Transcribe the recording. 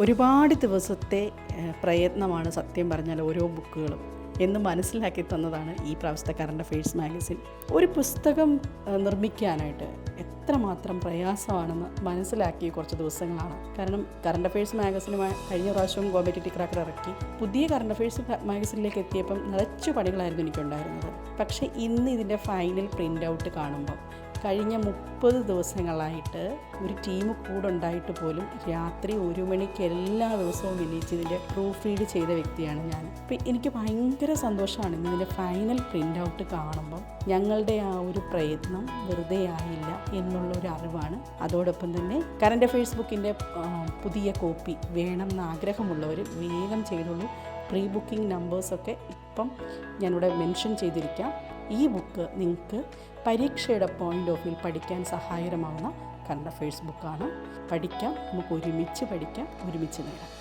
ഒരുപാട് ദിവസത്തെ പ്രയത്നമാണ് സത്യം പറഞ്ഞാൽ ഓരോ ബുക്കുകളും. എന്ന് മനസ്സിലാക്കി തന്നതാണ് ഈ പ്രാവശ്യത്തെ കറണ്ട് അഫയേഴ്സ് മാഗസിൻ ഒരു പുസ്തകം നിർമ്മിക്കാനായിട്ട് എത്രമാത്രം പ്രയാസമാണെന്ന് മനസ്സിലാക്കി കുറച്ച് ദിവസങ്ങളാണ്. കാരണം കറണ്ട് അഫയേഴ്സ് മാഗസിനുമായി കഴിഞ്ഞ പ്രാവശ്യവും കോമ്പറ്റേറ്റീവ് ക്രാക്കർ ഇറക്കി. പുതിയ കറണ്ട് അഫയേഴ്സ് മാഗസിനിലേക്ക് എത്തിയപ്പം നിറച്ച് പണികളായിരുന്നു എനിക്കുണ്ടായിരുന്നത്. പക്ഷേ ഇന്ന് ഇതിന്റെ ഫൈനൽ പ്രിന്റ് ഔട്ട് കാണുമ്പോൾ കഴിഞ്ഞ മുപ്പത് ദിവസങ്ങളായിട്ട് ഒരു ടീം കൂടെ ഉണ്ടായിട്ട് പോലും രാത്രി ഒരു മണിക്ക് എല്ലാ ദിവസവും വിനയിച്ചതിന്റെ പ്രൂഫ് റീഡ് ചെയ്ത വ്യക്തിയാണ് ഞാൻ. അപ്പം എനിക്ക് ഭയങ്കര സന്തോഷമാണ് ഇതിന്റെ ഫൈനൽ പ്രിന്റ് ഔട്ട് കാണുമ്പം ഞങ്ങളുടെ ആ ഒരു പ്രയത്നം വെറുതെ ആയില്ല എന്നുള്ള ഒരു അറിവാണ്. അതോടൊപ്പം തന്നെ കറണ്ട് അഫയേഴ്സ് ബുക്കിന്റെ പുതിയ കോപ്പി വേണമെന്ന് ആഗ്രഹമുള്ളവർ വേഗം ചെയ്തോളൂ. പ്രീ ബുക്കിംഗ് നമ്പേഴ്സൊക്കെ ഇപ്പം ഞാനിവിടെ മെൻഷൻ ചെയ്തിരിക്കാം. ഈ ബുക്ക് നിങ്ങൾക്ക് പരീക്ഷയുടെ പോയിന്റ് ഓഫ് വ്യൂ പഠിക്കാൻ സഹായകരമാവുന്ന കറണ്ട് അഫയേഴ്സ് ബുക്കാണ് പഠിക്കാം നമുക്ക് ഒരുമിച്ച് പഠിക്കാം ഒരുമിച്ച് നേടാം.